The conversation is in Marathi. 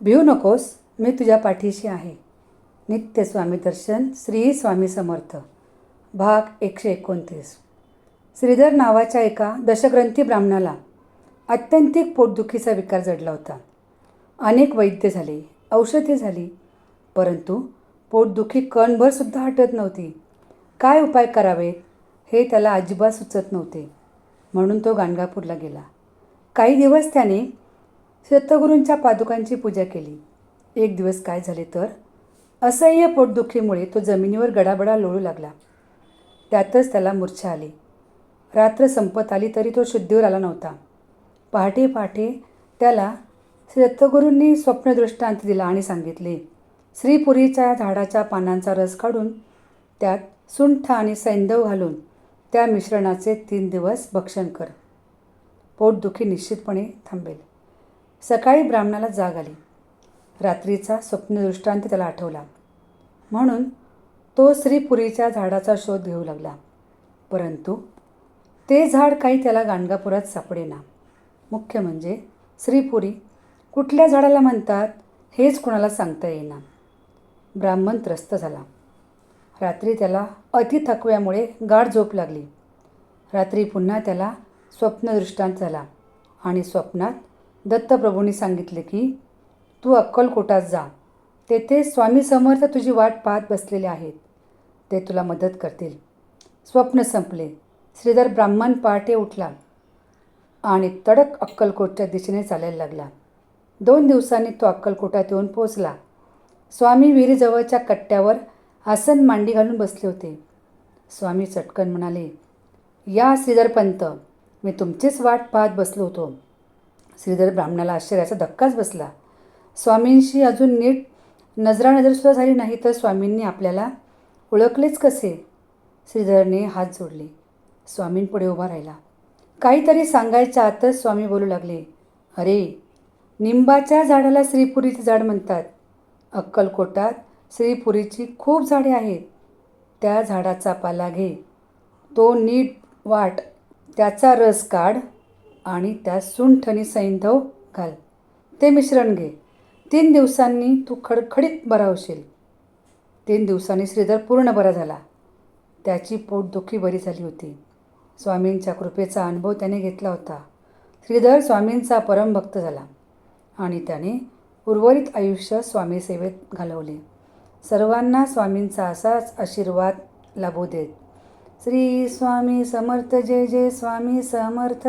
भिऊ नकोस मी तुझ्या पाठीशी आहे. नित्य स्वामी दर्शन श्री स्वामी समर्थ. भाग एकशे एकोणतीस. श्रीधर नावाच्या एका दशग्रंथी ब्राह्मणाला अत्यंतिक पोटदुखीचा विकार जडला होता. अनेक वैद्य झाले औषधे झाली परंतु पोटदुखी कणभरसुद्धा हटत नव्हती. काय उपाय करावेत हे त्याला अजिबात सुचत नव्हते. म्हणून तो गाणगापूरला गेला. काही दिवस त्याने दत्तगुरूंच्या पादुकांची पूजा केली. एक दिवस काय झाले तर असह्य पोटदुखीमुळे तो जमिनीवर गडाबडा लोळू लागला. त्यातच त्याला मूर्छा आली. रात्र संपत आली तरी तो शुद्धीवर आला नव्हता. पहाटे पहाटे त्याला श्री दत्तगुरूंनी स्वप्नदृष्टांत दिला आणि सांगितले श्रीपुरीच्या झाडाच्या पानांचा रस काढून त्यात सुंठ आणि सैंदव घालून त्या मिश्रणाचे तीन दिवस भक्षण कर. पोटदुखी निश्चितपणे थांबेल. सकाळी ब्राह्मणाला जाग आली. रात्रीचा स्वप्नदृष्टांत त्याला आठवला. म्हणून तो श्रीपुरीच्या झाडाचा शोध घेऊ लागला. परंतु ते झाड काही त्याला गाणगापुरात सापडेना. मुख्य म्हणजे श्रीपुरी कुठल्या झाडाला म्हणतात हेच कुणाला सांगता येईना. ब्राह्मण त्रस्त झाला. रात्री त्याला अति थकव्यामुळे गाढ झोप लागली. रात्री पुन्हा त्याला स्वप्नदृष्टांत झाला आणि स्वप्नात दत्तप्रभूंनी सांगितले की तू अक्कलकोटात जा. तेथे स्वामी समर्थ तुझी वाट पाहत बसलेले आहेत. ते तुला मदत करतील. स्वप्न संपले. श्रीधर ब्राह्मण पहाटे उठला आणि तडक अक्कलकोटच्या दिशेने चालायला लागला. दोन दिवसांनी तो अक्कलकोटात येऊन पोचला स्वामी विहिरीजवळच्या कट्ट्यावर आसन मांडी घालून बसले होते. स्वामी चटकन म्हणाले या श्रीधरपंत मी तुमचीच वाट पाहत बसलो होतो. श्रीधर ब्राह्मणाला आश्चर्याचा धक्काच बसला. स्वामींशी अजून नीट नजरानजरसुद्धा झाली नाही तर स्वामींनी आपल्याला ओळखलेच कसे? श्रीधरने हात जोडले. स्वामींपुढे उभा राहिला. काहीतरी सांगायच्या आतच स्वामी बोलू लागले. अरे निंबाच्या झाडाला श्रीपुरीचे झाड म्हणतात. अक्कलकोटात श्रीपुरीची खूप झाडे आहेत. त्या झाडाचा पाला घे. तो नीट वाट त्याचा रस काढ. आणि त्यात सुंठ आणि सैंधव घाल. ते मिश्रण घे. तीन दिवसांनी तू खडखडीत बरा होशील तीन दिवसांनी श्रीधर पूर्ण बरा झाला. त्याची पोटदुखी बरी झाली होती. स्वामींच्या कृपेचा अनुभव त्याने घेतला होता. श्रीधर स्वामींचा परमभक्त झाला आणि त्याने उर्वरित आयुष्य स्वामी सेवेत घालवले. सर्वांना स्वामींचा असाच आशीर्वाद लाभू देत. श्री स्वामी समर्थ जय जय स्वामी समर्थ.